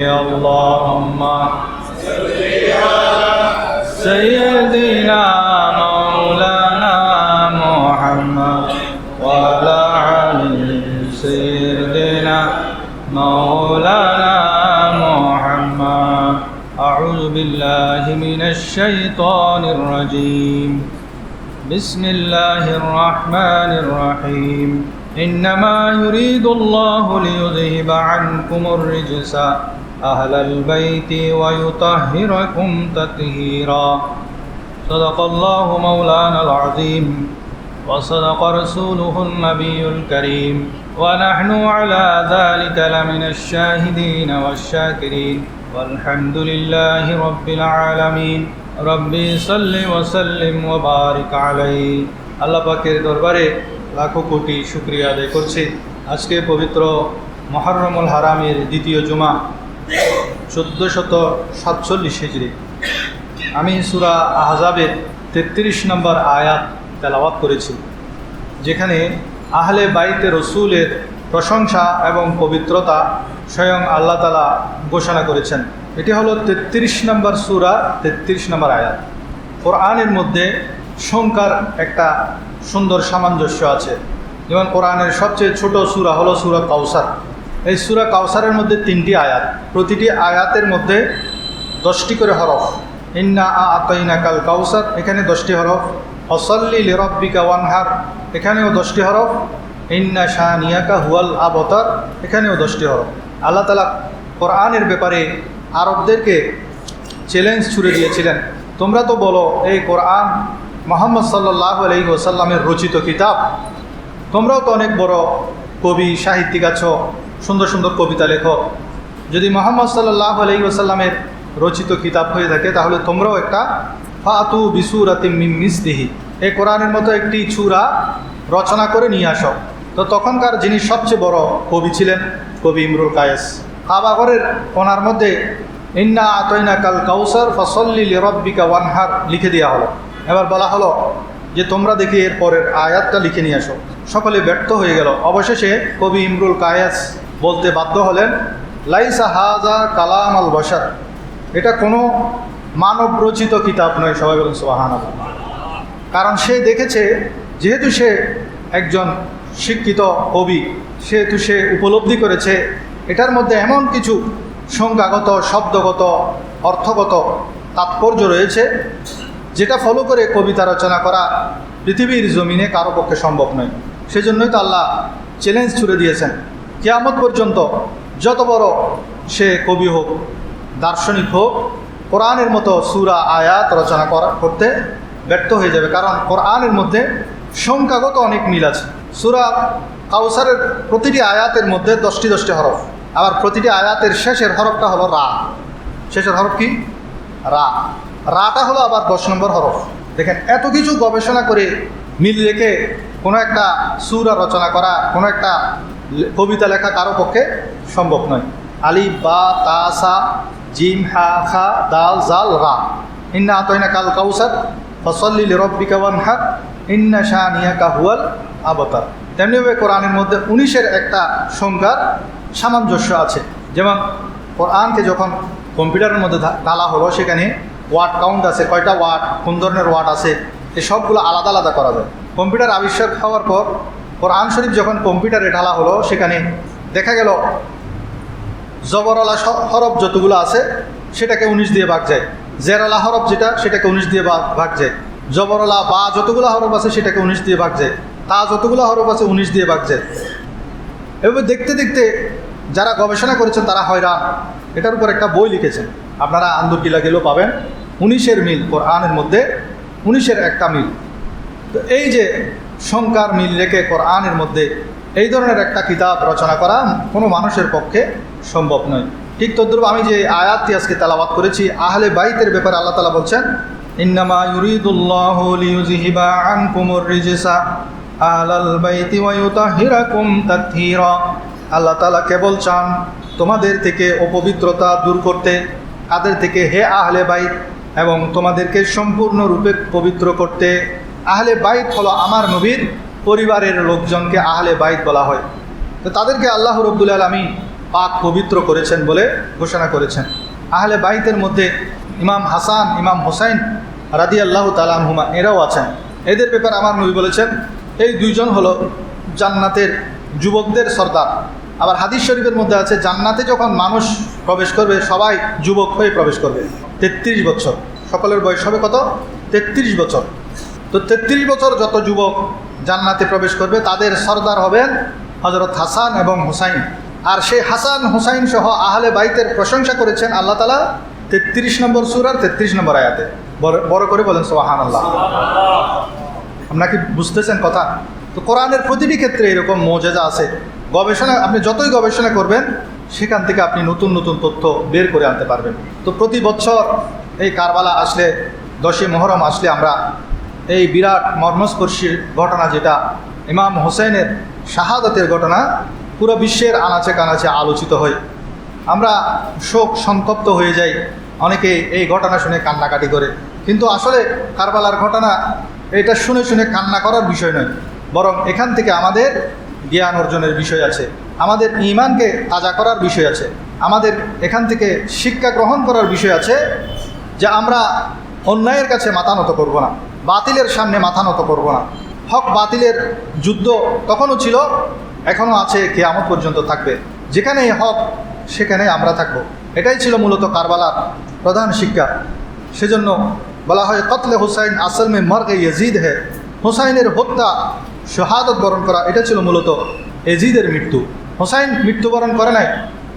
اللهم سيدنا مولانا محمد وعلى آل سيدنا مولانا محمد أعوذ بالله من الشيطان الرجيم بسم الله الرحمن الرحيم إنما يريد الله ليذهب عنكم الرجس أهل البيت ويطهركم تطهيرا صدق الله مولانا العظيم وصدق رسوله النبي الكريم ونحن على ذلك لمن الشاهدين والشاكرين والحمد لله رب العالمين রব্বি সাল্লি ওয়াসাল্লিম ওয়া বারিক আলাইহি আল্লাহ পাকের দরবারে লাখো কোটি শুকরিয়া আদায় করছি আজকে পবিত্র মহররমুল হারামের দ্বিতীয় জুমা চোদ্দ শত সাতচল্লিশ হিজড়ি আমি সুরা আহজাবের তেত্রিশ নম্বর আয়াত তেলাওয়াত করেছি, যেখানে আহলে বাইতে রসুলের প্রশংসা এবং পবিত্রতা স্বয়ং আল্লাহ তালা ঘোষণা করেছেন। এটি হলো তেত্রিশ নম্বর সুরা, তেত্রিশ নম্বর আয়াত। কোরআনের মধ্যে সংখ্যার একটা সুন্দর সামঞ্জস্য আছে। যেমন কোরআনের সবচেয়ে ছোট সুরা হলো সুরা কাউসার এই সুরা কাউসারের মধ্যে তিনটি আয়াত। প্রতিটি আয়াতের মধ্যে দশটি করে হরফ। ইন্না আতাইনা কাল কাউসার এখানে দশটি হরফ। হসল্লি লেরব্বিকা ওয়ানহার, এখানেও দশটি হরফ। ইন্না শাহ নিয়াকা হুয়াল আবতার, এখানেও দশটি হরফ। আল্লাহ তালা কোরআনের ব্যাপারে আরবদেরকে চ্যালেঞ্জ ছুড়ে দিয়েছিলেন। তোমরা তো বলো, এই কোরআন মোহাম্মদ সাল্লাহ আলহি ওসাল্লামের রচিত কিতাব? তোমরাও তো অনেক বড় কবি, সাহিত্যিক আছো। সুন্দর সুন্দর কবিতা লেখো। যদি মোহাম্মদ সাল্লাহ আলহি ওসাল্লামের রচিত কিতাব হয়ে থাকে, তাহলে তোমরাও একটা ফাতু বিসুরাতি মিসদিহি এই কোরআনের মতো একটি ছুরা রচনা করে নিয়ে আসো। তো তখনকার যিনি সবচেয়ে বড় কবি ছিলেন, কবি ইমরুল কায়েস কাবাগরের কোনার মধ্যে ইন্না আতইনা কাল কাউসার ফসল্লি রব্বিকা ওয়ানহার লিখে দেওয়া হলো। এবার বলা হলো যে, তোমরা দেখি এর পরের আয়াতটা লিখে নিয়ে আসো। সকলে ব্যর্থ হয়ে গেল। অবশেষে কবি ইমরুল কায়েস বলতে বাধ্য হলেন, লাইসা হাজা কালাম আল বসার এটা কোনো মানব রচিত কিতাব নয়, সবাই বলুন সোহান কারণ সে দেখেছে, যেহেতু সে একজন শিক্ষিত কবি, সেহেতু সে উপলব্ধি করেছে, এটার মধ্যে এমন কিছু সংজ্ঞাগত, শব্দগত, অর্থগত তাৎপর্য রয়েছে, যেটা ফলো করে কবিতা রচনা করা পৃথিবীর জমিনে কারও পক্ষে সম্ভব নয়। সেজন্যই তো আল্লাহ চ্যালেঞ্জ ছুড়ে দিয়েছেন। কেয়ামত পর্যন্ত যত বড় সে কবি হোক, দার্শনিক হোক, কোরআনের মতো সুরা, আয়াত রচনা করা, করতে ব্যর্থ হয়ে যাবে। কারণ কোরআনের মধ্যে সংখ্যাগত অনেক মিল আছে। সুরা কাউসারের প্রতিটি আয়াতের মধ্যে দশটি দশটি হরফ। আবার প্রতিটি আয়াতের শেষের হরফটা হলো রা। শেষের হরফ কি? রা। রাটা হলো আবার দশ নম্বর হরফ। দেখেন, এত কিছু গবেষণা করে মিল রেখে কোনো একটা সুরা রচনা করা, কোনো একটা কবিতা লেখা কারও পক্ষে সম্ভব নয়। আলি, বা, তা, সা, জিম, হা, খা, দাল, জাল, রা। ইন্না আতইনা কাল কাউসার, ফসল্লি রব্বিকা ওয়ানহার ইন্না শাহ নিয়াকা হুয়াল আবতার। তেমনিভাবে কোরআনের মধ্যে উনিশের একটা সংখ্যার সামঞ্জস্য আছে। যেমন কোরআনকে যখন কম্পিউটারের মধ্যে ঢালা হলো, সেখানে ওয়ার্ড কাউন্ট আছে, কয়টা ওয়ার্ড, কোন ধরনের ওয়ার্ড আছে এই সবগুলো আলাদা আলাদা করা যায়। কম্পিউটার আবিষ্কার হওয়ার পর কোরআন শরীফ যখন কম্পিউটারে ঢালা হলো, সেখানে দেখা গেল জবরলা হরফ যতগুলো আছে, সেটাকে উনিশ দিয়ে ভাগ যায়। জেরালা হরফ যেটা, সেটাকে উনিশ দিয়ে ভাগ যায়। জবরলা বা যতগুলো হরফ আছে, সেটাকে উনিশ দিয়ে ভাগ যায়। তা যতগুলো হরফ আছে, উনিশ দিয়ে ভাগ যায়। এভাবে দেখতে দেখতে যারা গবেষণা করেছেন, তারা হয়রান। এটার উপর একটা বই লিখেছেন। আপনারা আন্দরকিলা গেলেও পাবেন। উনিশের মিল, কোরআনের মধ্যে উনিশের একটা মিল। তো এই যে সংখ্যার মিল রেখে কোরআনের মধ্যে এই ধরনের একটা কিতাব রচনা করা কোনো মানুষের পক্ষে সম্ভব নয়। ঠিক তদ্রুপ আমি যে আয়াতটি আজকে তালাবাদ করেছি, আহলে বাইতের ব্যাপারে আল্লাহ তালা বলছেন, ইন্নামা ইউরিদুল্লাহ লিউযহিবা আনকুমুর রিজসা আহলাল বাইতি ওয়া ইউতাহিরাকুম তাতহীরা। আল্লাহ তাআলা কেবল চান তোমাদের থেকে অপবিত্রতা দূর করতে, তাদের থেকে হে আহলে বাইত, এবং তোমাদেরকে সম্পূর্ণরূপে পবিত্র করতে আহলে বাইত হলো আমার নবীর পরিবারের লোকজনকে আহলে বাইত বলা হয়। তো তাদেরকে আল্লাহ রব্বুল আলমী পাক পবিত্র করেছেন বলে ঘোষণা করেছেন। আহলে বাইতের মধ্যে ইমাম হাসান, ইমাম হোসাইন রাদি আল্লাহ তালানহুমা এরাও আছেন। এদের ব্যাপারে আমার নবী বলেছেন, এই দুইজন হলো জান্নাতের যুবকদের সর্দার। আবার হাদিস শরীফের মধ্যে আছে, জান্নাতে যখন মানুষ প্রবেশ করবে, সবাই যুবক হয়ে প্রবেশ করবে। তেত্রিশ বছর। সকলের বয়স হবে কত? তেত্রিশ বছর। তো তেত্রিশ বছর যত যুবক জান্নাতে প্রবেশ করবে, তাদের সর্দার হবেন হজরত হাসান এবং হুসাইন। আর সেই হাসান, হুসাইন সহ আহলে বাইতের প্রশংসা করেছেন আল্লাহ তালা তেত্রিশ নম্বর সুরার তেত্রিশ নম্বর আয়াতে। বড় করে বলেন সোহান আল্লাহ আপনার কি বুঝতেছেন কথা? তো কোরআনের প্রতিটি ক্ষেত্রে এরকম মৌজেজা আছে। গবেষণা, আপনি যতই গবেষণা করবেন, সেখান থেকে আপনি নতুন নতুন তথ্য বের করে আনতে পারবেন। তো প্রতি বছর এই কারবালা আসলে, দশই মহরম আসলে আমরা এই বিরাট মর্মস্পর্শীর ঘটনা যেটা ইমাম হোসেনের শাহাদতের ঘটনা, পুরো বিশ্বের আনাচে কানাচে আলোচিত হয়। আমরা শোক সন্তপ্ত হয়ে যাই অনেকে এই ঘটনা শুনে কান্নাকাটি করে। কিন্তু আসলে কারবালার ঘটনা এটা শুনে শুনে কান্না করার বিষয় নয়, বরং এখান থেকে আমাদের জ্ঞান অর্জনের বিষয় আছে, আমাদের ইমানকে তাজা করার বিষয় আছে, আমাদের এখান থেকে শিক্ষা গ্রহণ করার বিষয় আছে, যে আমরা অন্যায়ের কাছে মাতানত করব না। বাতিলের সামনে মাথা নত করব না। হক বাতিলের যুদ্ধ তখনও ছিল, এখনও আছে, কেয়ামত পর্যন্ত থাকবে। যেখানেই হক সেখানে আমরা থাকব। এটাই ছিল মূলত কারবালার প্রধান শিক্ষা। সেজন্য বলা হয়, কতলে হুসাইন আসল মে মর্গে ইয়েজিদ হে। হুসাইনের হত্যা, শাহাদত বরণ করা, এটা ছিল মূলত এজিদের মৃত্যু। হোসাইন মৃত্যুবরণ করে নাই।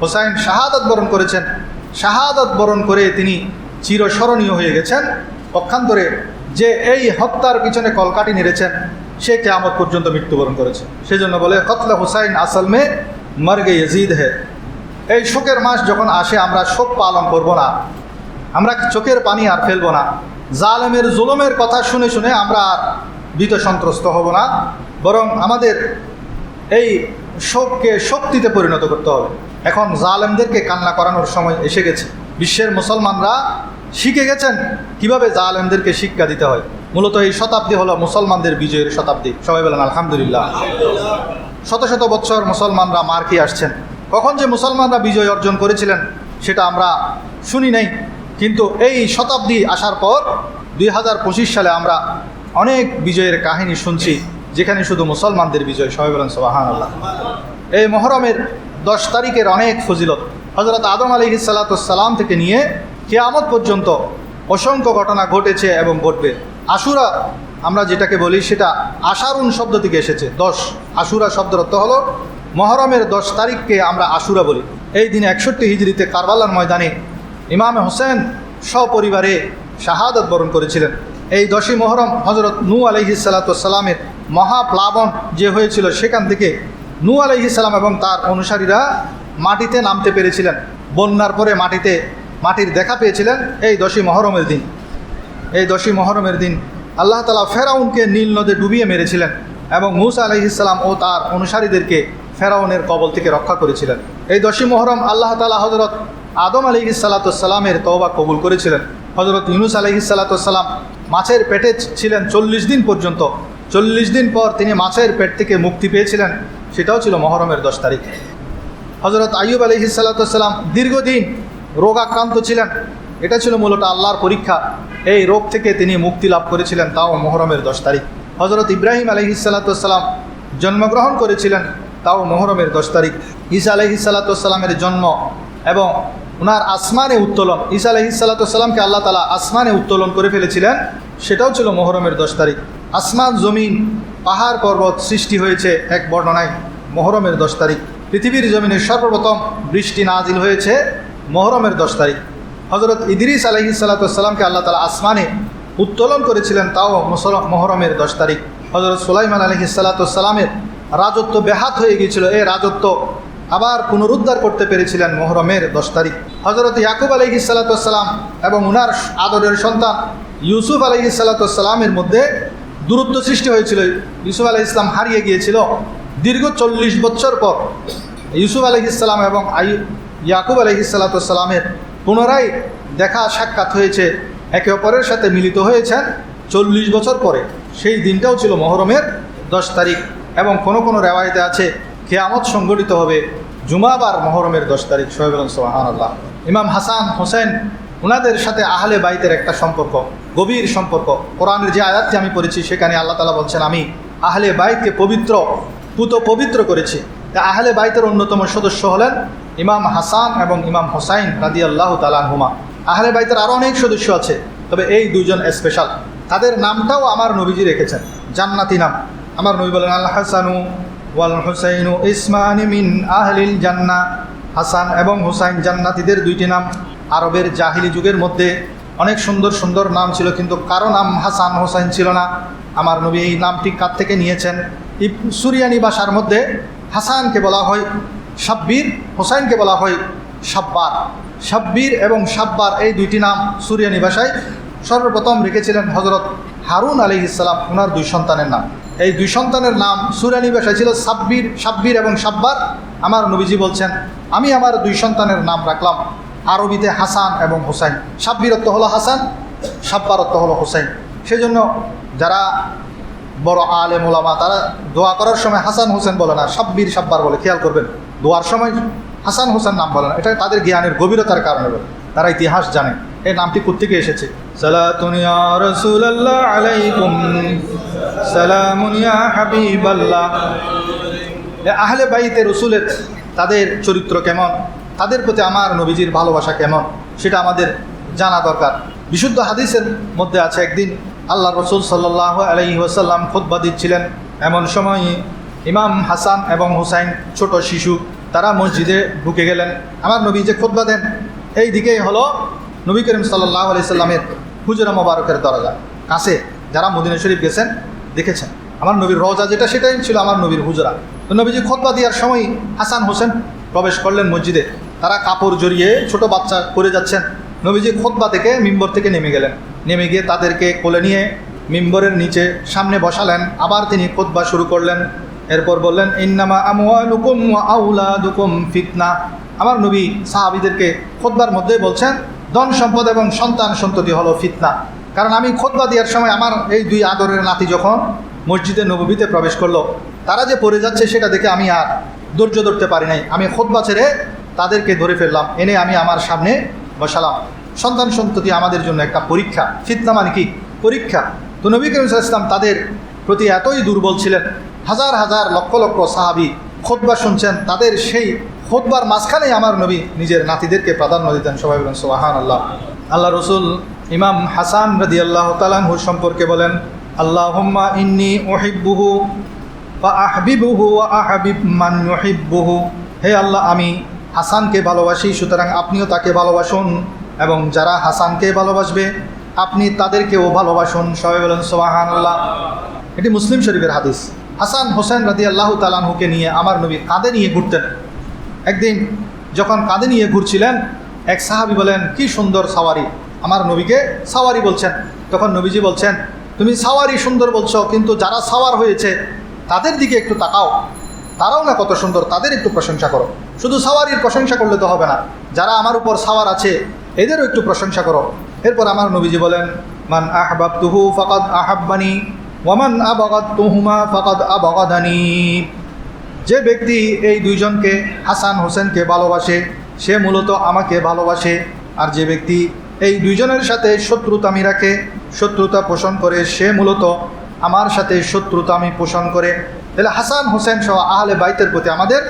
হোসাইন শাহাদত বরণ করেছেন। শাহাদত বরণ করে তিনি চিরস্মরণীয় হয়ে গেছেন। পক্ষান্তরে যে এই হত্যার পিছনে কলকাটি নেড়েছেন, সে কেয়ামত পর্যন্ত মৃত্যুবরণ করেছে। সেজন্য বলে, কতলে হুসাইন আসল মে মর্গে ইয়েজিদ হে। এই শোকের মাস যখন আসে, আমরা শোক পালন করব না। আমরা চোখের পানি আর ফেলব না। জালেমের জুলমের কথা শুনে শুনে আমরা আর ভীত সন্ত্রস্ত হব না। বরং আমাদের এই শোককে শক্তিতে পরিণত করতে হবে। এখন জালেমদেরকে কান্না করানোর সময় এসে গেছে। বিশ্বের মুসলমানরা শিখে গেছেন? কীভাবে জালেমদেরকে শিক্ষা দিতে হয়? মূলত এই শতাব্দী হলো মুসলমানদের বিজয়ের শতাব্দী। সবাই বলেন, আলহামদুলিল্লাহ। শত শত বছর মুসলমানরা মার খেয়ে আসছেন। কখন যে মুসলমানরা বিজয় অর্জন করেছিলেন, সেটা আমরা শুনি নাই। কিন্তু এই শতাব্দী আসার পর দুই হাজার পঁচিশ সালে আমরা অনেক বিজয়ের কাহিনী শুনছি, যেখানে শুধু মুসলমানদের বিজয়। সবাই বলেন সোহান আল্লাহ এই মহরমের দশ তারিখের অনেক ফজিলত হজরত আদম আলী সালাতাম থেকে নিয়ে কেয়ামত পর্যন্ত অসংখ্য ঘটনা ঘটেছে এবং ঘটবে। আশুরা, আমরা যেটাকে বলি সেটা আশারুন শব্দ থেকে এসেছে। দশ, আশুরা শব্দের অর্থ হলো মহরমের দশ তারিখকে আমরা আশুরা বলি। এই দিনে একষট্টি হিজড়িতে কারবালার ময়দানে ইমাম হোসেন সপরিবারে শাহাদত বরণ করেছিলেন। এই দশই মহরম হজরত নু আলহি সালাতামের মহাপ্লাবন যে হয়েছিল সেখান থেকে নু আলহি এবং তার অনুসারীরা মাটিতে নামতে পেরেছিলেন। বন্যার পরে মাটিতে মাটির দেখা পেয়েছিলেন এই দশই মহরমের দিন। এই দশই মহরমের দিন আল্লাহ তালা ফেরাউনকে নীল নদে ডুবিয়ে মেরেছিলেন এবং মুসা আলহিসাল্লাম ও তার অনুসারীদেরকে ফেরাউনের কবল থেকে রক্ষা করেছিলেন। এই দশই মহরম আল্লাহ তালা হজরত আদম আলী সালাতামের তওবা কবুল করেছিলেন। হজরত ইউনুস আলহি সালাতাম মাছের পেটে ছিলেন চল্লিশ দিন পর্যন্ত। চল্লিশ দিন পর তিনি মাছের পেট থেকে মুক্তি পেয়েছিলেন। সেটাও ছিল মহরমের দশ তারিখ। হজরত আইয়ুব আলহি দীর্ঘদিন রোগাক্রান্ত ছিলেন। এটা ছিল মূলত আল্লাহর পরীক্ষা। এই রোগ থেকে তিনি মুক্তি লাভ করেছিলেন তাও মহরমের দশ তারিখ। হজরত ইব্রাহিম আলহি সাল্লাতাম জন্মগ্রহণ করেছিলেন তাও মহরমের দশ তারিখ। ঈসা আলহি সাল্লাতামের জন্ম এবং ওনার আসমানে উত্তোলন, ঈসা আলহি সাল্লাতামকে আল্লাহ তালা আসমানে উত্তোলন করে ফেলেছিলেন, সেটাও ছিল মহরমের দশ তারিখ। আসমান, জমিন, পাহাড়, পর্বত সৃষ্টি হয়েছে এক বর্ণনায় মহরমের দশ তারিখ। পৃথিবীর জমিনে সর্বপ্রথম বৃষ্টি নাজিল হয়েছে মহরমের দশ তারিখ। হজরত ইদিরিস আলহি সাল্লাতামকে আল্লাহ তালা আসমানে উত্তোলন করেছিলেন, তাও মহরমের দশ তারিখ। হজরত সুলাইমান আলহি সাল্লাতামের রাজত্ব ব্যাহাত হয়ে গিয়েছিল। এই রাজত্ব আবার পুনরুদ্ধার করতে পেরেছিলেন মোহরমের দশ তারিখ। হজরত ইয়াকুব আলহি সাল্লাতাম এবং উনার আদরের সন্তান ইউসুফ আলহি সাল্লাতামের মধ্যে দূরত্ব সৃষ্টি হয়েছিল। ইউসুফ আলহ ইসলাম হারিয়ে গিয়েছিল দীর্ঘ চল্লিশ বছর পর। ইউসুফ আলহ ইসলাম এবং আই ইয়াকুব আলহি সাল্লাতামের পুনরায় দেখা সাক্ষাৎ হয়েছে। একে অপরের সাথে মিলিত হয়েছেন চল্লিশ বছর পরে। সেই দিনটাও ছিল মহরমের দশ তারিখ এবং কোনো কোনো রেওয়ায়তে আছে, কেয়ামত সংগঠিত হবে জুমাবার মহরমের দশ তারিখ। সোহেব সোহান আল্লাহ ইমাম হাসান হোসেন ওনাদের সাথে আহলে বাইতের একটা সম্পর্ক, গভীর সম্পর্ক। কোরআনের যে আয়াতটি আমি পড়েছি, সেখানে আল্লাহ তালা বলছেন, আমি আহলে বাইতকে পবিত্র পুত পবিত্র করেছি আহলে বাইতের অন্যতম সদস্য হলেন ইমাম হাসান এবং ইমাম হোসাইন রাদি আল্লাহ তালানহুমা আহলে বাইতের আরও অনেক সদস্য আছে, তবে এই দুজন স্পেশাল তাদের নামটাও আমার নবীজি রেখেছেন, জান্নাতি নাম। আমার নবী বলেন আল হাসানু ওয়াল হুসাইনু ইসমানি মিন আহলিল জান্না। হাসান এবং হুসাইন জান্নাতিদের দুইটি নাম। আরবের জাহিলি যুগের মধ্যে অনেক সুন্দর সুন্দর নাম ছিল, কিন্তু কারও নাম হাসান হোসাইন ছিল না। আমার নবী এই নামটি কার থেকে নিয়েছেন? সুরিয়ানি ভাষার মধ্যে হাসানকে বলা হয় সাব্বির হোসাইনকে বলা হয় সাব্বার। সাব্বির এবং সাব্বার এই দুইটি নাম সুরিয়ানি ভাষায় সর্বপ্রথম রেখেছিলেন হজরত হারুন আলী ইসলাম ওনার দুই সন্তানের নাম। এই দুই সন্তানের নাম সুরানি ভাষায় ছিল সাব্বির সাব্বির এবং সাব্বার। আমার নবীজি বলছেন, আমি আমার দুই সন্তানের নাম রাখলাম, আরবিতে হাসান এবং হোসাইন। সাব্বিরত্ব হলো হাসান, সাব্বারত্ব হলো হোসাইন। সেই জন্য যারা বড় আলে মোলামা তারা দোয়া করার সময় হাসান হোসেন বলে না, সাব্বির, সাব্বার বলে। খেয়াল করবেন। দোয়ার সময় হাসান হোসেন নাম বলে না। এটা তাদের জ্ঞানের গভীরতার কারণে বলে তারা ইতিহাস জানে। এই নামটি কোথেকে এসেছে? আহলে বাইতে রসুলের তাদের চরিত্র কেমন? তাদের প্রতি আমার নবীজির ভালোবাসা কেমন? সেটা আমাদের জানা দরকার। বিশুদ্ধ হাদিসের মধ্যে আছে, একদিন আল্লাহ রসুল সাল্লাহ আলহি ওসাল্লাম খুদ্া দিচ্ছিলেন। এমন সময় ইমাম হাসান এবং হুসাইন ছোট শিশু তারা মসজিদে ঢুকে গেলেন। আমার নবী যে খুদ্া দেন, এই দিকেই হলো নবী করিম সাল্লাহ আলি সাল্লামের হুজরা মোবারকের দরজা। কাছে যারা মদিনা শরীফ গেছেন, দেখেছেন। আমার নবীর রজা যেটা, সেটাই ছিল আমার নবীর হুজরা। তো নবীজি খোদবা দেওয়ার সময় হাসান হোসেন প্রবেশ করলেন মসজিদে। তারা কাপড় জড়িয়ে ছোট বাচ্চা করে যাচ্ছেন। নবীজি খোদবা থেকে মিম্বর থেকে নেমে গেলেন। নেমে গিয়ে তাদেরকে কোলে নিয়ে মিম্বরের নিচে সামনে বসালেন। আবার তিনি খোদবা শুরু করলেন। এরপর বললেন, ইন্নামা ওয়া আউলাদুকুম ফিতনা। আমার নবী সাহাবিদেরকে খোদবার মধ্যে বলছেন, ধন সম্পদ এবং সন্তান সন্ততি হলো ফিতনা। কারণ আমি খোদবা দেওয়ার সময় আমার এই দুই আদরের নাতি যখন মসজিদে নবীতে প্রবেশ করল, তারা যে পড়ে যাচ্ছে সেটা দেখে আমি আর ধৈর্য ধরতে পারি নাই। আমি খোদবা ছেড়ে তাদেরকে ধরে ফেললাম। এনে আমি আমার সামনে বসালাম। সন্তান সন্ততি আমাদের জন্য একটা পরীক্ষা। ফিতনা মানে কি? পরীক্ষা। তো নবী করিম ইসলাম তাদের প্রতি এতই দুর্বল ছিলেন হাজার হাজার লক্ষ লক্ষ সাহাবি খোদবা শুনছেন, তাদের সেই খোদবার মাঝখানেই আমার নবী নিজের নাতিদেরকে প্রাধান্য দিতেন। সবাই বলেন সোহান আল্লাহ আল্লাহ রসুল ইমাম হাসান রদি আল্লাহ তালানহুর সম্পর্কে বলেন, আল্লাহম্মা ইন্নি ওহিব্বুহু বা আহবিবুহু আহবিব মান ইউহিব্বুহু। হে আল্লাহ, আমি হাসানকে ভালোবাসি, সুতরাং আপনিও তাকে ভালোবাসুন এবং যারা হাসানকে ভালোবাসবে, আপনি তাদেরকেও ভালোবাসুন। সবাই বলেন সোহান আল্লাহ এটি মুসলিম শরীফের হাদিস। হাসান হোসেন রাদি আল্লাহ তালানহুকে নিয়ে, আমার নবী কাঁধে নিয়ে ঘুরতেন। একদিন যখন কাঁধে নিয়ে ঘুরছিলেন, এক সাহাবি বলেন, কি সুন্দর সাওয়ারি। আমার নবীকে সাওয়ারি বলছেন। তখন নবীজি বলছেন, তুমি সাওয়ারি সুন্দর বলছো, কিন্তু যারা সাওয়ার হয়েছে, তাদের দিকে একটু তাকাও। তারাও না কত সুন্দর, তাদের একটু প্রশংসা করো। শুধু সাওয়ারির প্রশংসা করলে তো হবে না, যারা আমার উপর সাওয়ার আছে, এদেরও একটু প্রশংসা করো। এরপর আমার নবীজি বলেন, মান আহবাব তুহু ফকাদ আহাব্বানি ওয়ামান আবাগাদ তুহুমা ফকাদ আবাগাদানি। যে ব্যক্তি এই দুইজনকে, হাসান হোসেনকে ভালোবাসে, সে মূলত আমাকে ভালোবাসে। আর যে ব্যক্তি এই দুইজনের সাথে শত্রুতা আমি রাখে শত্রুতা পোষণ করে, সে মূলত আমার সাথে শত্রুতা আমি পোষণ করে। তাহলে হাসান হোসেন সহ আহলে বাইতের প্রতি আমাদের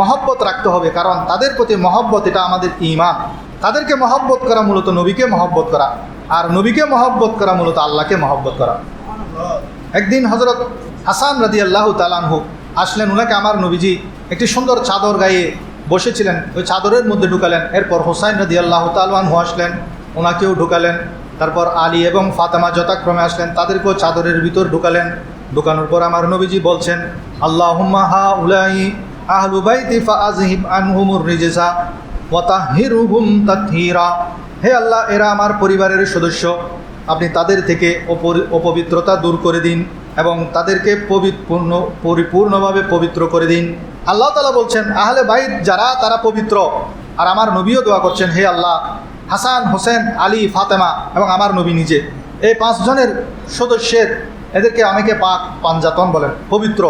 মহব্বত রাখতে হবে, কারণ তাদের প্রতি মহব্বত এটা আমাদের ইমান তাদেরকে মহব্বত করা মূলত নবীকে মহব্বত করা। আর নবীকে মহব্বত করা মূলত আল্লাহকে মহব্বত করা। একদিন হজরত হাসান রাদি আল্লাহ তালানহু আসলেন ওনাকে আমার নবীজি একটি সুন্দর চাদর গায়ে বসেছিলেন, ওই চাদরের মধ্যে ঢুকালেন। এরপর হোসাইন রাদি আল্লাহ তালহানহু আসলেন ওনাকেও ঢুকালেন। তারপর আলী এবং ফাতেমা যথাক্রমে আসলেন, তাদেরকেও চাদরের ভিতর ঢুকালেন। ঢুকানোর পর আমার নবীজি বলছেন আল্লাহ হা উলাই আহলু আনহুমুর হে আল্লাহ, এরা আমার পরিবারের সদস্য। আপনি তাদের থেকে অপবিত্রতা দূর করে দিন এবং তাদেরকে পবিত্রপূর্ণ, পরিপূর্ণভাবে পবিত্র করে দিন। আল্লাহ তালা বলছেন, আহলে বাইত যারা, তারা পবিত্র। আর আমার নবীও দোয়া করছেন, হে আল্লাহ, হাসান, হোসেন, আলী, ফাতেমা এবং আমার নবী নিজে। এই পাঁচজনের সদস্যের, এদেরকে আমাকে পাক পাঞ্জাতন বলেন, পবিত্র।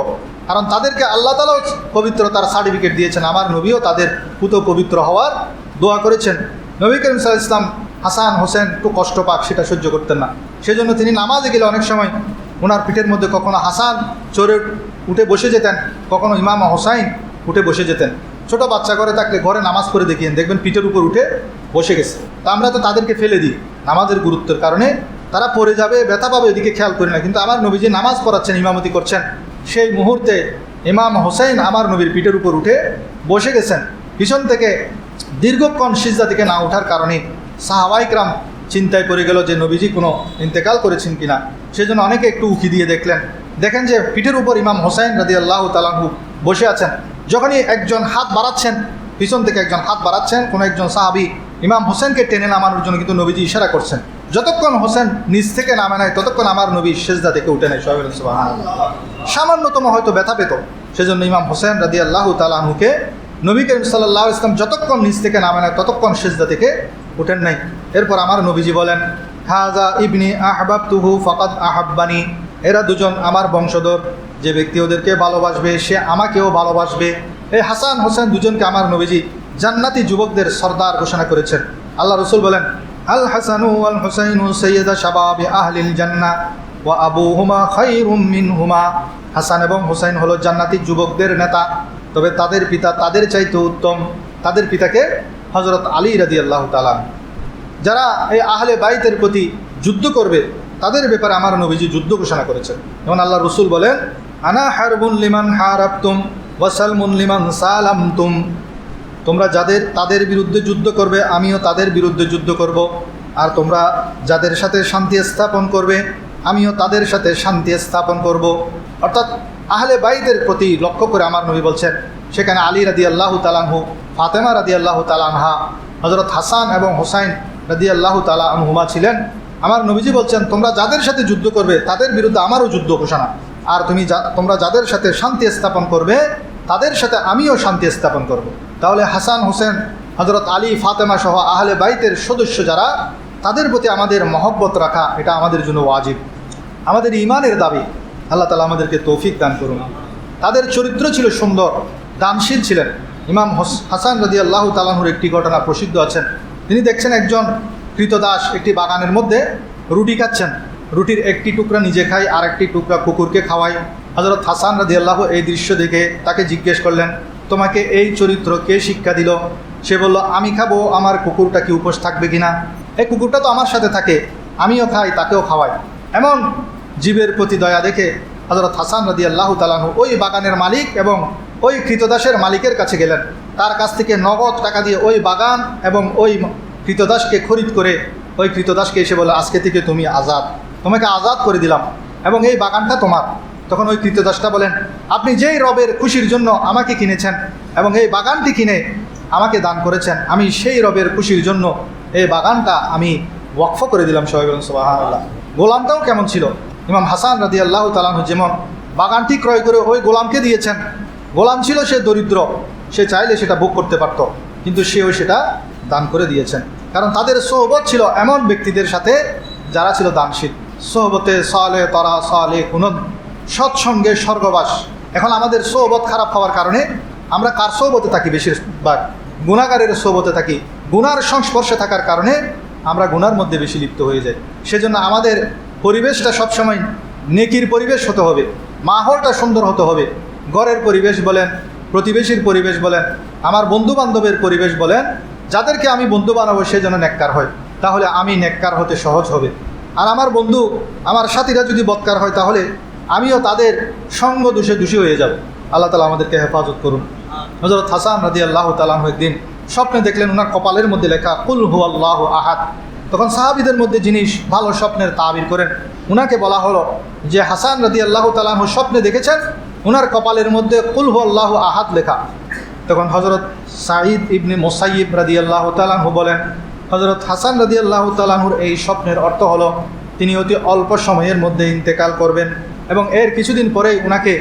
কারণ তাদেরকে আল্লাহ তালাও পবিত্রতার সার্টিফিকেট দিয়েছেন। আমার নবীও তাদের পুত পবিত্র হওয়ার দোয়া করেছেন। নবী করিম সাল ইসলাম হাসান হোসেন একটু কষ্ট পাক, সেটা সহ্য করতেন না। সেজন্য তিনি নামাজে গেলে অনেক সময় ওনার পিঠের মধ্যে কখনো হাসান চোরে উঠে বসে যেতেন, কখনো ইমাম হোসাইন উঠে বসে যেতেন। ছোট বাচ্চা করে থাকলে ঘরে নামাজ পড়ে দেখিয়েন, দেখবেন পিঠের উপর উঠে বসে গেছে। তা আমরা তো তাদেরকে ফেলে দিই নামাজের গুরুত্বের কারণে। তারা পড়ে যাবে, ব্যথা পাবে এদিকে খেয়াল করি না কিন্তু আমার নবী যে নামাজ পড়াচ্ছেন, ইমামতি করছেন। সেই মুহূর্তে ইমাম হোসেন আমার নবীর পিঠের উপর উঠে বসে গেছেন। পিছন থেকে দীর্ঘক্ষণ সিজদা থেকে না ওঠার কারণে সাহাবাইকরাম চিন্তায় পড়ে গেল যে নবীজি কোনো ইন্তেকাল করেছেন কিনা। সেজন্য অনেকে একটু উকি দিয়ে দেখলেন। দেখেন যে পিঠের উপর ইমাম হোসাইন রাদি আল্লাহ তালাহু বসে আছেন। যখনই একজন হাত বাড়াচ্ছেন, পিছন থেকে একজন হাত বাড়াচ্ছেন, কোনো একজন সাহাবি ইমাম হোসেনকে টেনে নামানোর জন্য কিন্তু নবীজি ইশারা করছেন। যতক্ষণ হোসেন নিজ থেকে নামে নেয় ততক্ষণ আমার নবী সেজদা থেকে উঠে নেয় সোহেব সামান্যতম হয়তো ব্যথা পেত। সেজন্য ইমাম হোসেন রাদি আল্লাহ তালাহুকে নবী করিম সাল্লাহ ইসলাম যতক্ষণ নিচ থেকে নামে নেয় ততক্ষণ সেজদা থেকে উঠেন নাই। এরপর আমার নবীজি বলেন হাজা ইবনি আহবাব তুহু ফকাত আহাব্বানি। এরা দুজন আমার বংশধর। যে ব্যক্তি ওদেরকে ভালোবাসবে, সে আমাকেও ভালোবাসবে। এই হাসান হোসেন দুজনকে আমার নবীজি জান্নাতি যুবকদের সর্দার ঘোষণা করেছেন। আল্লাহ রসুল বলেন, আল হাসানু আল হুসাইনু সৈয়দা শাবাবি আহলিল জান্না ও আবু হুমা খাইরুম মিন হুমা হাসান এবং হুসাইন হলো জান্নাতি যুবকদের নেতা। তবে তাদের পিতা তাদের চাইতে উত্তম, তাদের পিতাকে হজরত আলী রাজি আল্লাহ তালাম যারা এই আহলে বাইতের প্রতি যুদ্ধ করবে, তাদের ব্যাপারে আমার নবীজি যুদ্ধ ঘোষণা করেছেন। যেমন আল্লাহ রসুল বলেন, আনা হারবুন লিমান হারাবতুম ওয়াসালমুন লিমান সালামতুম। তোমরা যাদের, তাদের বিরুদ্ধে যুদ্ধ করবে, আমিও তাদের বিরুদ্ধে যুদ্ধ করব। আর তোমরা যাদের সাথে শান্তি স্থাপন করবে, আমিও তাদের সাথে শান্তি স্থাপন করব। অর্থাৎ আহলে বাইদের প্রতি লক্ষ্য করে আমার নবী বলছেন, সেখানে আলী রাদি আল্লাহ তালানহু ফাতেমা রাদি আল্লাহ তালানহা হজরত হাসান এবং হোসাইন রাদি আল্লাহ তালা আনহুমা ছিলেন। আমার নবীজি বলছেন, তোমরা যাদের সাথে যুদ্ধ করবে, তাদের বিরুদ্ধে আমারও যুদ্ধ ঘোষণা। আর তুমি তোমরা যাদের সাথে শান্তি স্থাপন করবে, তাদের সাথে আমিও শান্তি স্থাপন করব। তাহলে হাসান, হোসেন হজরত আলী, ফাতেমা সহ আহলে বাইতের সদস্য যারা, তাদের প্রতি আমাদের মহব্বত রাখা, এটা আমাদের জন্য ওয়াজিব। আমাদের ইমানের দাবি আল্লাহ তালা আমাদেরকে তৌফিক দান করুন। তাদের চরিত্র ছিল সুন্দর, দানশীল ছিলেন। ইমাম হাসান রাজি আল্লাহ তালাহুর একটি ঘটনা প্রসিদ্ধ আছেন। তিনি দেখছেন একজন কৃতদাস একটি বাগানের মধ্যে রুটি খাচ্ছেন। রুটির একটি টুকরা নিজে খায় আর একটি টুকরা কুকুরকে খাওয়ায়। হজরত হাসান রাজি আল্লাহ এই দৃশ্য দেখে তাকে জিজ্ঞেস করলেন, তোমাকে এই চরিত্র কে শিক্ষা দিল? সে বলল, আমি খাব, আমার কুকুরটা কি উপোস থাকবে কিনা? এই কুকুরটা তো আমার সাথে থাকে, আমিও খাই, তাকেও খাওয়াই। এমন জীবের প্রতি দয়া দেখে হজরত হাসান রাদি আল্লাহ তালাহু ওই বাগানের মালিক এবং ওই কৃতদাসের মালিকের কাছে গেলেন। তার কাছ থেকে নগদ টাকা দিয়ে ওই বাগান এবং ওই কৃতদাসকে খরিদ করে ওই কৃতদাসকে এসে বলে আজকে থেকে তুমি আজাদ। তোমাকে আজাদ করে দিলাম এবং এই বাগানটা তোমার। তখন ওই কৃতদাসটা বলেন, আপনি যেই রবের খুশির জন্য আমাকে কিনেছেন এবং এই বাগানটি কিনে আমাকে দান করেছেন, আমি সেই রবের খুশির জন্য এই বাগানটা আমি ওয়াকফ করে দিলাম। সবাই বলেন সোবাহ গোলামটাও কেমন ছিল? ইমাম হাসান রাদি আল্লাহ তালাহ যেমন বাগানটি ক্রয় করে ওই গোলামকে দিয়েছেন, গোলাম ছিল সে দরিদ্র, সে চাইলে সেটা ভোগ করতে পারত, কিন্তু সেও সেটা দান করে দিয়েছেন। কারণ তাদের সোহবত ছিল এমন ব্যক্তিদের সাথে যারা ছিল দানশীল। সোহবতে সালে তরা সালে কুনদ সৎসঙ্গে স্বর্গবাস। এখন আমাদের সোহবত খারাপ হওয়ার কারণে আমরা কার সোহবতে থাকি বেশিরভাগ? গুণাগারের সোহবতে থাকি। গুনার সংস্পর্শে থাকার কারণে আমরা গুনার মধ্যে বেশি লিপ্ত হয়ে যাই। সেজন্য আমাদের পরিবেশটা সবসময় নেকির পরিবেশ হতে হবে, মাহলটা সুন্দর হতে হবে। ঘরের পরিবেশ বলেন, প্রতিবেশীর পরিবেশ বলেন, আমার বন্ধু বান্ধবের পরিবেশ বলেন, যাদেরকে আমি বন্ধু বানাবো সে যেন নেককার হয়, তাহলে আমি নেককার হতে সহজ হবে। আর আমার বন্ধু, আমার সাথীরা যদি বৎকার হয়, তাহলে আমিও তাদের সঙ্গ দোষে দোষী হয়ে যাব। আল্লাহ তালা আমাদেরকে হেফাজত করুন। হজরত হাসান রাদি আল্লাহ তালাহ একদিন স্বপ্নে দেখলেন ওনার কপালের মধ্যে লেখা, কুল হু আল্লাহ আহাদ। তখন সাহাবিদের মধ্যে যিনি ভালো স্বপ্নের তাবির করেন, উনাকে বলা হলো যে হাসান রাদি আল্লাহ তালাহ স্বপ্নে দেখেছেন ওনার কপালের মধ্যে কুল হু আল্লাহ আহাদ লেখা। তখন হজরত সাঈদ ইবনে মোসাইব রাদি আল্লাহ তালাহু বলেন হজরত হাসান রাদি আল্লাহ তালাহুর এই স্বপ্নের অর্থ হলো, তিনি অতি অল্প সময়ের মধ্যে ইন্তেকাল করবেন এবং এর কিছুদিন পরেই ওনাকে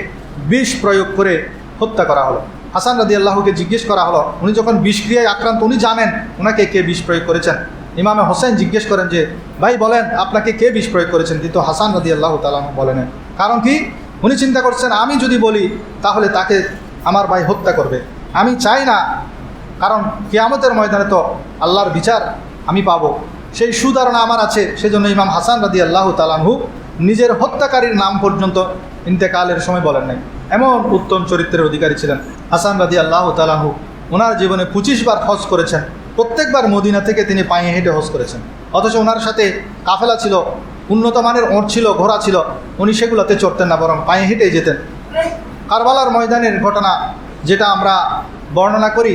বিষ প্রয়োগ করে হত্যা করা হলো। হাসান রাদি আল্লাহকে জিজ্ঞেস করা হলো, উনি যখন বিষক্রিয়ায় আক্রান্ত, উনি জানেন ওনাকে কে বিষ প্রয়োগ করেছেন? ইমামে হোসেন জিজ্ঞেস করেন যে, ভাই বলেন, আপনাকে কে বিষ প্রয়োগ করেছেন? কিন্তু হাসান রাদি আল্লাহ তালাহ বলেন, কারণ কি? উনি চিন্তা করছেন, আমি যদি বলি, তাহলে তাকে আমার ভাই হত্যা করবে। আমি চাই না, কারণ কেয়ামতের ময়দানে তো আল্লাহর বিচার আমি পাবো। সেই সুধারণা আমার আছে, সেজন্য ইমাম হাসান রাদি আল্লাহ তালানহু নিজের হত্যাকারীর নাম পর্যন্ত ইন্তেকালের সময় বলেন নাই। এমন উত্তম চরিত্রের অধিকারী ছিলেন হাসান রাদি আল্লাহ তালানহু ওনার জীবনে পঁচিশ বার হজ করেছেন। প্রত্যেকবার মদিনা থেকে তিনি পায়ে হেঁটে হজ করেছেন। অথচ ওনার সাথে কাফেলা ছিল, উন্নত মানের ওঁট ছিল, ঘোড়া ছিল, উনি সেগুলোতে চড়তেন না, বরং পায়ে হেঁটেই যেতেন। কারবালার ময়দানের ঘটনা, যেটা আমরা বর্ণনা করি,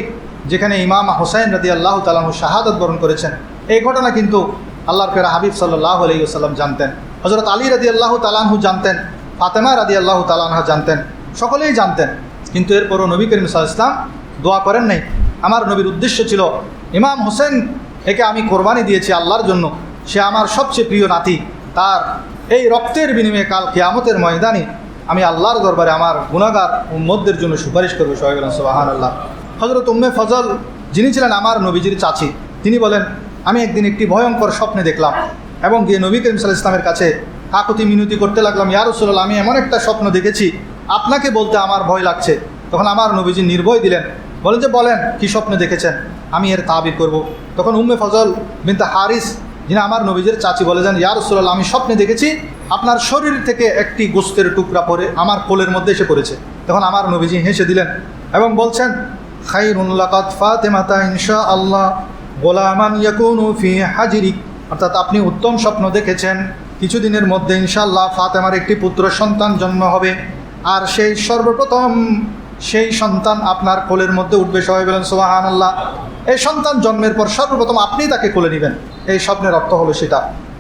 যেখানে ইমাম হোসাইন রাদি আল্লাহ তালাহু শাহাদত বরণ করেছেন, এই ঘটনা কিন্তু আল্লাহর ফেরা হাবিব সাল্লাহ আলাইসাল্লাম জানতেন। হজরত আলী রাদি আল্লাহ তালাহু জানতেন, ফাতেমা রাদি আল্লাহ তালাহা জানতেন, সকলেই জানতেন। কিন্তু এরপরও নবী করিম সাল ইসলাম দোয়া করেন নাই। আমার নবীর উদ্দেশ্য ছিল ইমাম হোসেন একে আমি কোরবানি দিয়েছি আল্লাহর জন্য। সে আমার সবচেয়ে প্রিয় নাতি। তার এই রক্তের বিনিময়ে কাল কেয়ামতের ময়দানে আমি আল্লাহর দরবারে আমার গুণাগার উম্মদদের জন্য সুপারিশ করব। সোহাগ সোহান আল্লাহ হজরত উম্মে ফজল, যিনি ছিলেন আমার নবীজির চাচি, তিনি বলেন, আমি একদিন একটি ভয়ঙ্কর স্বপ্নে দেখলাম এবং গিয়ে নবী করিম সাল ইসলামের কাছে কাকুতি মিনতি করতে লাগলাম ইয়ারসুল্লাহ আমি এমন একটা স্বপ্ন দেখেছি, আপনাকে বলতে আমার ভয় লাগছে। তখন আমার নবীজি নির্ভয় দিলেন বলেন যে, বলেন, কি স্বপ্নে দেখেছেন? আমি এর তাবির করব। তখন উম্মে ফজল বিনতে হারিস, যিনি আমার নবীজের চাচি, বলে যান ইয়ারসুল্লাহ আমি স্বপ্নে দেখেছি আপনার শরীর থেকে একটি গোস্তের টুকরা পরে আমার কোলের মধ্যে এসে পড়েছে। তখন আমার নবীজি হেসে দিলেন এবং বলছেন খাইরুল্লাকাত ফাতেমাতা ইনশা আল্লাহ গোলামান ইয়াকুনু ফি হাজিরিক। অর্থাৎ আপনি উত্তম স্বপ্ন দেখেছেন, কিছুদিনের মধ্যে ইনশাআল্লাহ ফাতেমার একটি পুত্র সন্তান জন্ম হবে, আর সেই সর্বপ্রথম সেই সন্তান আপনার কোলের মধ্যে উঠবে। সবাই বলেন সোহান আল্লাহ এই সন্তান জন্মের পর সর্বপ্রথম আপনি তাকে কোলে নেবেন। এই স্বপ্নের অর্থ হলো সেটা।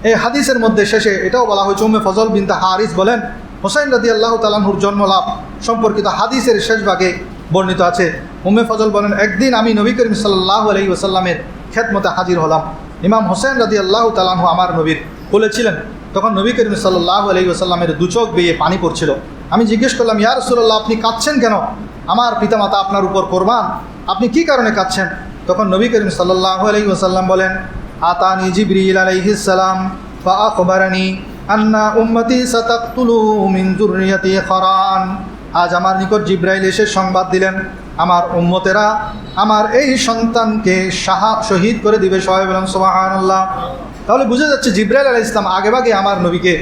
এই হাদিসের মধ্যে শেষে এটাও বলা হয়েছে, উম্মে ফজল বিনতা হারিস বলেন, হোসাইন রাদি আল্লাহ তালাহুর জন্মলাভ সম্পর্কিত হাদিসের শেষ ভাগে বর্ণিত আছে। উম্মে ফজল বলেন, একদিন আমি নবী করিম সাল্লাহ আলহি ওসাল্লামের খেদমতে হাজির হলাম। ইমাম হোসেন রাদি আল্লাহ তালাহু আমার নবীর বলেছিলেন তখন নবী করিম সাল্লাহ আলহি ওসাল্লামের দুচোখ বেয়ে পানি পড়ছিল। আমি জিজ্ঞেস করলাম, ইয়া রসুল্লাহ আপনি কাঁদছেন কেন? আমার পিতামাতা আপনার উপর কোরবান। আপনি কি কারণে কাঁদছেন? তখন নবী করিম সাল্লাহ আলহি ওসাল্লাম বলেন, আতানি জিবরিল আলাইহিস সালাম, ফা আখবারানি আন্না উম্মতি সাতাকতুলু মিন খরান। আজ আমার নিকট জিব্রাইল এসে সংবাদ দিলেন, আমার উম্মতেরা আমার এই সন্তানকে সাহা, শহীদ করে দিবে সবাই বলেন সোহান তাহলে বুঝে যাচ্ছে জিব্রাইল আলাহ ইসলাম আগেভাগে আমার নবীকে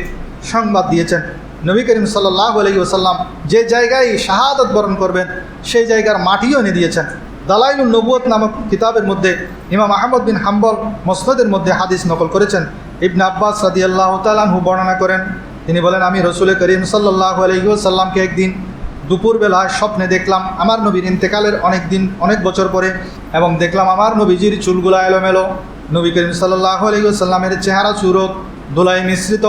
সংবাদ দিয়েছেন। নবী করিম সাল্লাহ আলহি ওসাল্লাম যে জায়গায় শাহাদত বরণ করবেন, সেই জায়গার মাটিও এনে দিয়েছেন। দালাইলুল নবুয়ত নামক কিতাবের মধ্যে ইমাম আহমদ বিন হাম্বল মসনদের মধ্যে হাদিস নকল করেছেন। ইবনে আব্বাস সাদি আল্লাহ তালাহু বর্ণনা করেন, তিনি বলেন, আমি রসুল করিম সাল্লাহ আলহিউসাল্লামকে একদিন দুপুরবেলায় স্বপ্নে দেখলাম আমার নবীর ইন্তেকালের অনেক দিন, অনেক বছর পরে, এবং দেখলাম আমার নবীজির চুলগুলা এলোমেলো। নবী করিম সাল্লাহ আলহিউসাল্লামের চেহারা চুরত ধুলাই মিশ্রিত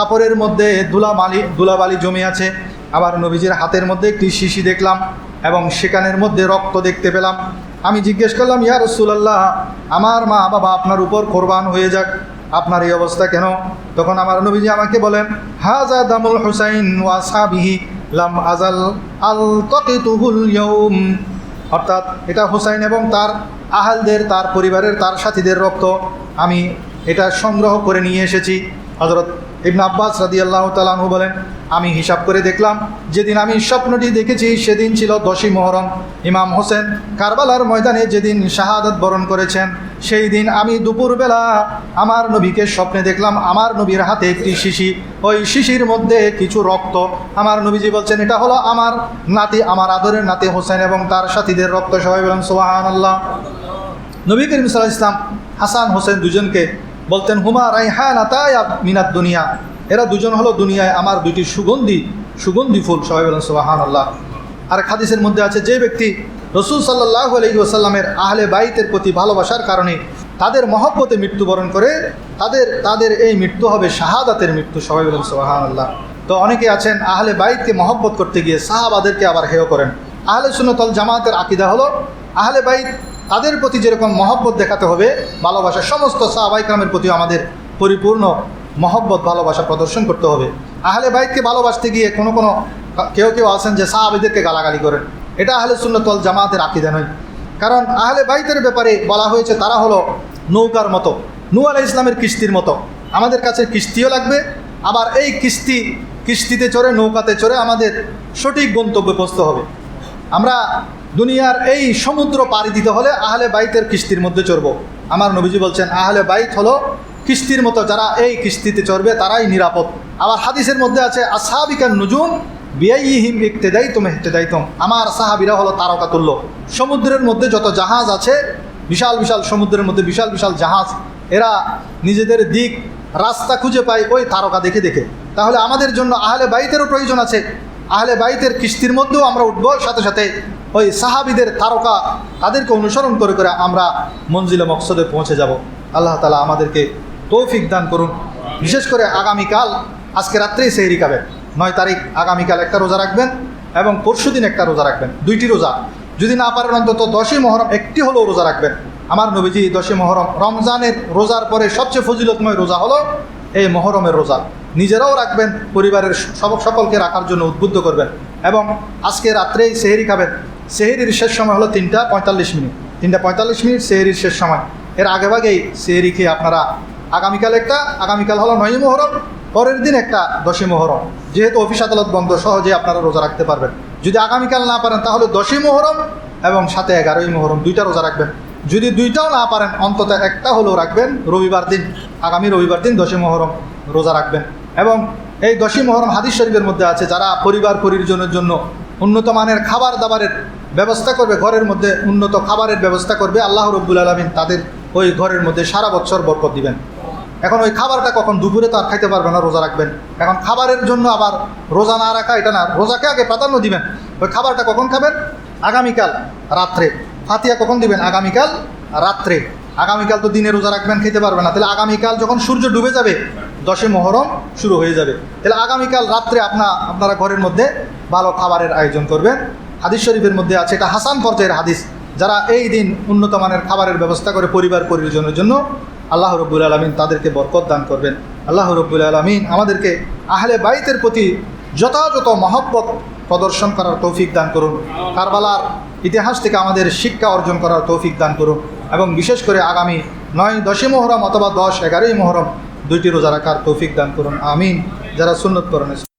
কাপড়ের মধ্যে ধুলামালি ধুলাবালি জমে আছে। আবার নবীজির হাতের মধ্যে একটি শিশি দেখলাম এবং সেখানের মধ্যে রক্ত দেখতে পেলাম। আমি জিজ্ঞেস করলাম, ইয়া রসুলাল্লাহ, আমার মা বাবা আপনার উপর কোরবান হয়ে যাক, আপনার এই অবস্থা কেন? তখন আমার নবীজি আমাকে বলেন, হাজা দামুল হুসাইন ওয়াসাবিহি লাম আজাল আল তকিতুহুল অর্থাৎ এটা হুসাইন এবং তার আহালদের, তার পরিবারের, তার সাথীদের রক্ত আমি এটা সংগ্রহ করে নিয়ে এসেছি। হজরত ইবন আব্বাস রাদি আল্লাহ তালাহু বলেন, আমি হিসাব করে দেখলাম, যেদিন আমি স্বপ্নটি দেখেছি সেদিন ছিল দশই মহরম। ইমাম হোসেন কারবালার ময়দানে যেদিন শাহাদত বরণ করেছেন, সেই দিন আমি দুপুরবেলা আমার নবীকে স্বপ্নে দেখলাম, আমার নবীর হাতে একটি শিশি। ওই শিশির মধ্যে কিছু রক্ত। আমার নবীজি বলছেন, এটা হলো আমার নাতি, আমার আদরের নাতি হোসেন এবং তার সাথীদের রক্ত। সবাই বলেন সোহান আল্লাহ নবী করিম সাল্লাহ ইসলাম হাসান হোসেন দুজনকে বলতেন, হুমা রাইহান আতায়া মিনাত দুনিয়া। এরা দুজন হলো দুনিয়ায় আমার দুইটি সুগন্ধি সুগন্ধি ফুল। সবাই বলেন সোহান আল্লাহ আর খাদিসের মধ্যে আছে, যে ব্যক্তি রসুল সাল্লাহ আলহি আসাল্লামের আহলে বাইতের প্রতি ভালোবাসার কারণে তাদের মহব্বতে মৃত্যুবরণ করে, তাদের তাদের এই মৃত্যু হবে শাহাদাতের মৃত্যু। সবাই বলেন সোহান আল্লাহ তো অনেকে আছেন আহলে বাইতকে মহব্বত করতে গিয়ে সাহাবাদেরকে আবার হেয় করেন। আহলে সুনতল জামাতের আকিদা হলো, আহলে বাইত তাদের প্রতি যেরকম মহব্বত দেখাতে হবে, ভালোবাসা সমস্ত সাহাবাইকরামের প্রতিও আমাদের পরিপূর্ণ মহব্বত, ভালোবাসা প্রদর্শন করতে হবে। আহলে বাইককে ভালোবাসতে গিয়ে কোনো কোনো কেউ কেউ আছেন যে সাহাবিদেরকে গালাগালি করেন। এটা আহলে সুন্নতল জামাতের আকিদা নয়। কারণ আহলে বাইতের ব্যাপারে বলা হয়েছে, তারা হলো নৌকার মতো। নু আলাহ ইসলামের কিস্তির মতো। আমাদের কাছে কিস্তিও লাগবে, আবার এই কিস্তি, কিস্তিতে চড়ে, নৌকাতে চড়ে আমাদের সঠিক গন্তব্যে পৌঁছতে হবে। আমরা দুনিয়ার এই সমুদ্র পাড়ি দিতে হলে আহলে বাইতের কিস্তির মধ্যে চড়ব। আমার নবীজি বলছেন, আহলে বাইত হলো কিস্তির মতো, যারা এই কিস্তিতে চড়বে তারাই নিরাপদ। আবার হাদিসের মধ্যে আছে আসাবিকার নুজুম বিআইহিম ইকতেদাই তুমি হেতেদাইতম আমার সাহাবিরা হলো তারকা তুল্য সমুদ্রের মধ্যে যত জাহাজ আছে, বিশাল বিশাল সমুদ্রের মধ্যে বিশাল বিশাল জাহাজ, এরা নিজেদের দিক, রাস্তা খুঁজে পায় ওই তারকা দেখে দেখে। তাহলে আমাদের জন্য আহলে বাইতেরও প্রয়োজন আছে। আহলে বাইতের কিস্তির মধ্যেও আমরা উঠবো, সাথে সাথে ওই সাহাবিদের তারকা তাদেরকে অনুসরণ করে করে আমরা মঞ্জিলে মকসদে পৌঁছে যাব। আল্লাহ তালা আমাদেরকে তৌফিক দান করুন। বিশেষ করে আগামীকাল, আজকে রাত্রেই সেহরি খাবেন নয় তারিখ, আগামীকাল একটা রোজা রাখবেন এবং পরশু দিন একটা রোজা রাখবেন। দুইটি রোজা। যদি না পারেন অন্তত দশই মহরম, একটি হলেও রোজা রাখবেন। আমার নবীজি দশই মহরম, রমজানের রোজার পরে সবচেয়ে ফজিলতময় রোজা হলো এই মহরমের রোজা। নিজেরাও রাখবেন, পরিবারের সকলকে রাখার জন্য উদ্বুদ্ধ করবেন এবং আজকে রাত্রেই সেহেরি খাবেন সেহেরির শেষ সময় হলো তিনটা পঁয়তাল্লিশ মিনিট। তিনটা পঁয়তাল্লিশ মিনিট সেহেরির শেষ সময়। এর আগেভাগেই সেহেরি খেয়ে আপনারা আগামীকাল একটা, আগামীকাল হলো নয় মহরম, পরের দিন একটা দশই মহরম। যেহেতু অফিস আদালত বন্ধ সহজে আপনারা রোজা রাখতে পারবেন। যদি আগামীকাল না পারেন, তাহলে দশই মহরম এবং সাথে এগারোই মহরম, দুইটা রোজা রাখবেন। যদি দুইটাও না পারেন, অন্তত একটা হলেও রাখবেন, রবিবার দিন, আগামী রবিবার দিন দশই মহরম রোজা রাখবেন। এবং এই দশই মহরম হাদিস শরীফের মধ্যে আছে, যারা পরিবার পরিজনের জন্য উন্নত মানের খাবার দাবারের ব্যবস্থা করবে, ঘরের মধ্যে উন্নত খাবারের ব্যবস্থা করবে। আল্লাহ রব্বুল আলমিন তাদের ওই ঘরের মধ্যে সারা বছর বরকত দিবেন। এখন ওই খাবারটা কখন দুপুরে তো আর খাইতে পারবে না, রোজা রাখবেন। এখন খাবারের জন্য আবার রোজা না রাখা, এটা না, রোজাকে আগে প্রাধান্য দিবেন। ওই খাবারটা কখন খাবেন? আগামীকাল রাত্রে। ফাতিয়া কখন দিবেন? আগামীকাল রাত্রে। আগামীকাল তো দিনে রোজা রাখবেন, খেতে পারবে না। তাহলে আগামীকাল যখন সূর্য ডুবে যাবে, দশে মহরম শুরু হয়ে যাবে। তাহলে আগামীকাল রাত্রে আপনা, আপনারা ঘরের মধ্যে ভালো খাবারের আয়োজন করবেন। হাদিস শরীফের মধ্যে আছে এটা হাসান পর্যায়ের হাদিস, যারা এই দিন উন্নত মানের খাবারের ব্যবস্থা করে পরিবার পরিজনের জন্য আল্লাহ রব্বুল আলমিন তাদেরকে বরকত দান করবেন। আল্লাহ রব্বুল আলমিন আমাদেরকে আহলে বাইতের প্রতি যথাযথ মহব্বত প্রদর্শন করার তৌফিক দান করুন। কারবালার ইতিহাস থেকে আমাদের শিক্ষা অর্জন করার তৌফিক দান করুন এবং বিশেষ করে আগামী নয় দশই মহরম অথবা দশ এগারোই মহরম দুইটি রোজা রাখার তৌফিক দান করুন। আমিন। যারা সুন্নত করণে